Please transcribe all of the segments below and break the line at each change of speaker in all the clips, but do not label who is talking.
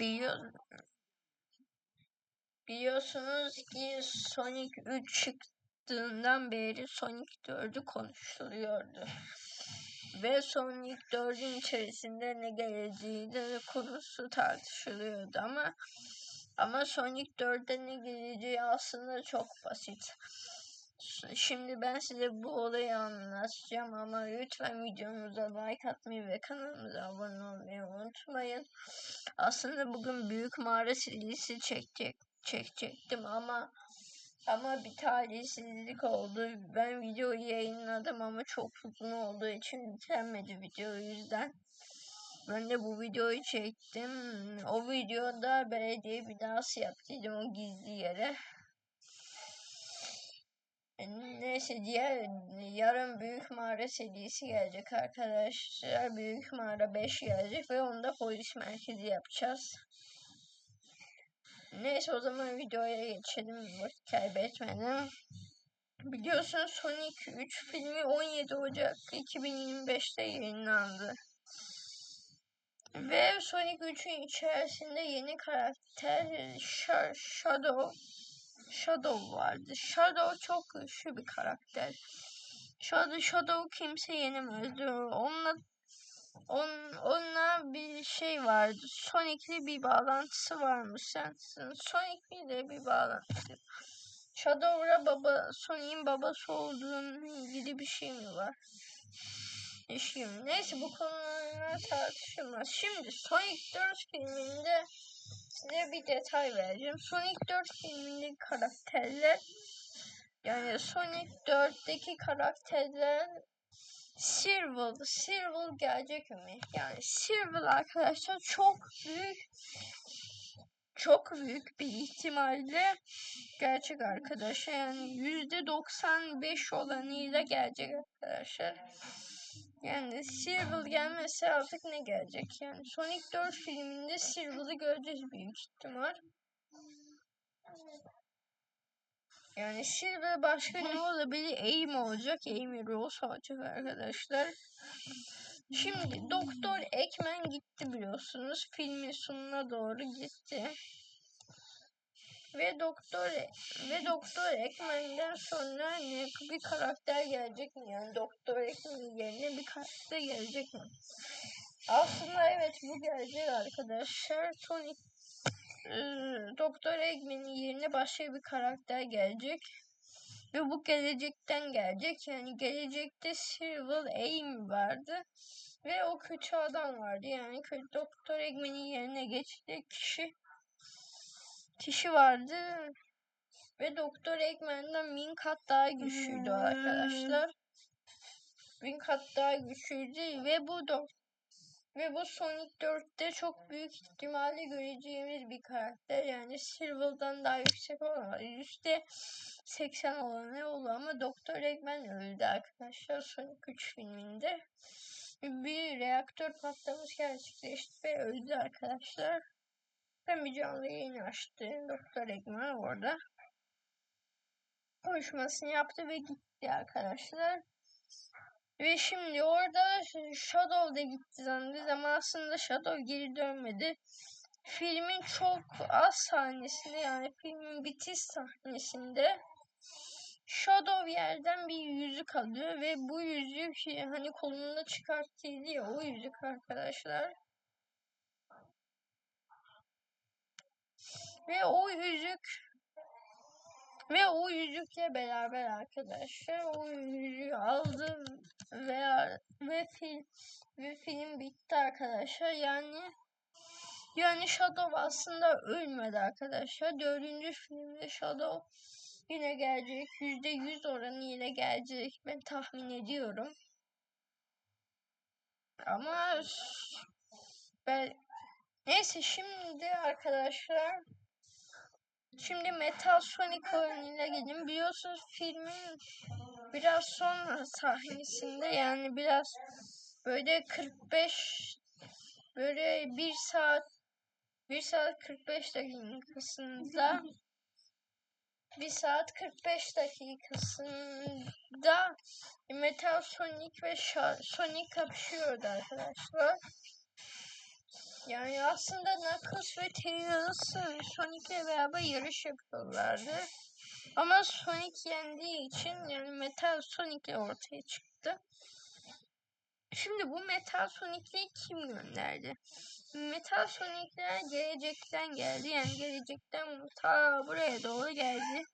Biliyor, biliyorsunuz ki Sonic 3 çıktığından beri Sonic 4'ü konuşuluyordu. Ve Sonic 4'ün içerisinde ne geleceği de konusu tartışılıyordu ama ama Sonic 4'te ne geleceği aslında çok basit. Şimdi ben size bu olayı anlatacağım ama lütfen videomuza like atmayı ve kanalımıza abone olmayı unutmayın. Aslında bugün büyük mağara serisi çekecek, çekecektim ama ama bir talihsizlik oldu. Ben videoyu yayınladım ama çok uzun olduğu için bitiremedim video yüzden. Ben de bu videoyu çektim. O videoda belediye binası yaptıydım o gizli yere. Neyse diğer yarın büyük mağara serisi gelecek arkadaşlar. Büyük mağara 5 gelecek ve onda polis merkezi yapacağız. Neyse o zaman videoya geçelim vakit kaybetmedim. Biliyorsunuz Sonic 3 filmi 17 Ocak 2025'te yayınlandı. Ve Sonic 3'ün içerisinde yeni karakter Shadow Shadow vardı. Shadow çok güçlü bir karakter. Shadow, Shadow kimse yenemezdi. Onunla on, onunla bir şey vardı. Sonic'li bir bağlantısı varmış. Sensin. Sonic ile bir bağlantısı. Shadow'la baba, Sonic'in babası olduğunun ilgili bir şey mi var? Şimdi neyse bu konularla tartışılmaz. Şimdi Sonic 4 filminde size bir detay vereceğim. Sonic 4 filmindeki karakterler yani Sonic 4'teki karakterler Sirval, Sirval gelecek mi? Yani Sirval arkadaşlar çok büyük çok büyük bir ihtimalle gerçek arkadaşlar. Yani yüzde 95 olanıyla gelecek arkadaşlar. Yani Sirval gelmese artık ne gelecek? Yani Sonic 4 filminde Sirval'ı göreceğiz büyük ihtimal. Yani Silver başka ne olabilir? Aim olacak. Amy Rose olacak arkadaşlar. Şimdi Doktor Ekmen gitti biliyorsunuz. Filmin sonuna doğru gitti. Ve Doktor ve Doktor Ekmen'den sonra ne bir karakter gelecek mi? Yani Doktor Ekmen'in yerine bir karakter gelecek mi? Aslında evet bu gelecek arkadaşlar. Sonic Doktor Eggman'in yerine başka bir karakter gelecek. Ve bu gelecekten gelecek. Yani gelecekte Civil Aim vardı. Ve o kötü adam vardı. Yani Doktor Eggman'in yerine geçecek kişi kişi vardı. Ve Doktor Eggman'dan bin kat daha güçlüydü arkadaşlar. Bin kat daha güçlüydü ve bu doktor ve bu Sonic 4'te çok büyük ihtimalle göreceğimiz bir karakter. Yani Silver'dan daha yüksek olamaz. Yüzde 80 olanı oldu ama Doktor Eggman öldü arkadaşlar Sonic 3 filminde. Bir reaktör patlaması gerçekleşti ve öldü arkadaşlar. Ben bir canlı yayın açtı. Doktor Eggman orada. Konuşmasını yaptı ve gitti arkadaşlar. Ve şimdi orada Shadow da gitti zannediyoruz ama aslında Shadow geri dönmedi. Filmin çok az sahnesinde yani filmin bitiş sahnesinde Shadow yerden bir yüzük alıyor ve bu yüzük hani kolunda çıkarttıydı ya o yüzük arkadaşlar. Ve o yüzük ve o yüzükle beraber arkadaşlar o yüzüğü aldım ve ve film ve film bitti arkadaşlar. Yani yani Shadow aslında ölmedi arkadaşlar. Dördüncü filmde Shadow yine gelecek. Yüzde yüz oranı yine gelecek. Ben tahmin ediyorum. Ama ben neyse şimdi arkadaşlar Şimdi Metal Sonic oyunuyla gelin. Biliyorsunuz filmin biraz sonra sahnesinde yani biraz böyle 45 böyle 1 saat 1 saat 45 dakikasında 1 saat 45 dakikasında Metal Sonic ve Sonic kapışıyordu arkadaşlar. Yani aslında Knuckles ve Tails Sonic'le beraber yarış yapıyorlardı. Ama Sonic yendiği için yani Metal Sonic'le ortaya çıktı. Şimdi bu Metal Sonic'leri kim gönderdi? Metal Sonic'ler gelecekten geldi. Yani gelecekten ta buraya doğru geldi.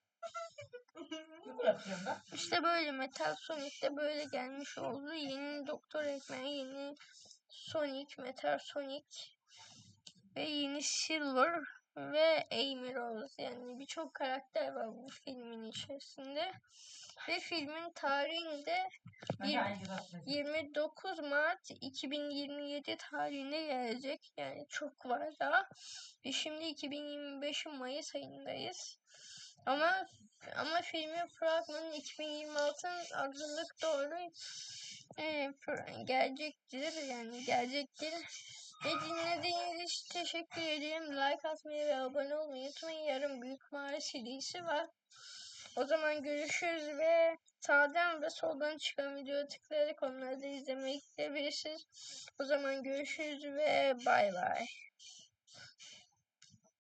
İşte böyle Metal Sonic'te böyle gelmiş oldu. Yeni Doktor Eggman, yeni Sonic, Metal Sonic ve yeni Silver ve Amy Rose. Yani birçok karakter var bu filmin içerisinde. Ve filmin tarihinde
Ben de aynı bırakacağım.
29 Mart 2027 tarihine gelecek. Yani çok var daha. Ve şimdi 2025'in Mayıs ayındayız. Ama ama filmin fragmanı 2026'ın Aralık doğru e, fr- gelecektir. Yani gelecektir. Ve dinlediğiniz için teşekkür ederim. Like atmayı ve abone olmayı unutmayın. Yarın Büyük Mağara serisi var. O zaman görüşürüz ve sağdan ve soldan çıkan videoya tıklayarak onları da izlemeyi gidebilirsiniz. O zaman görüşürüz ve bay bay.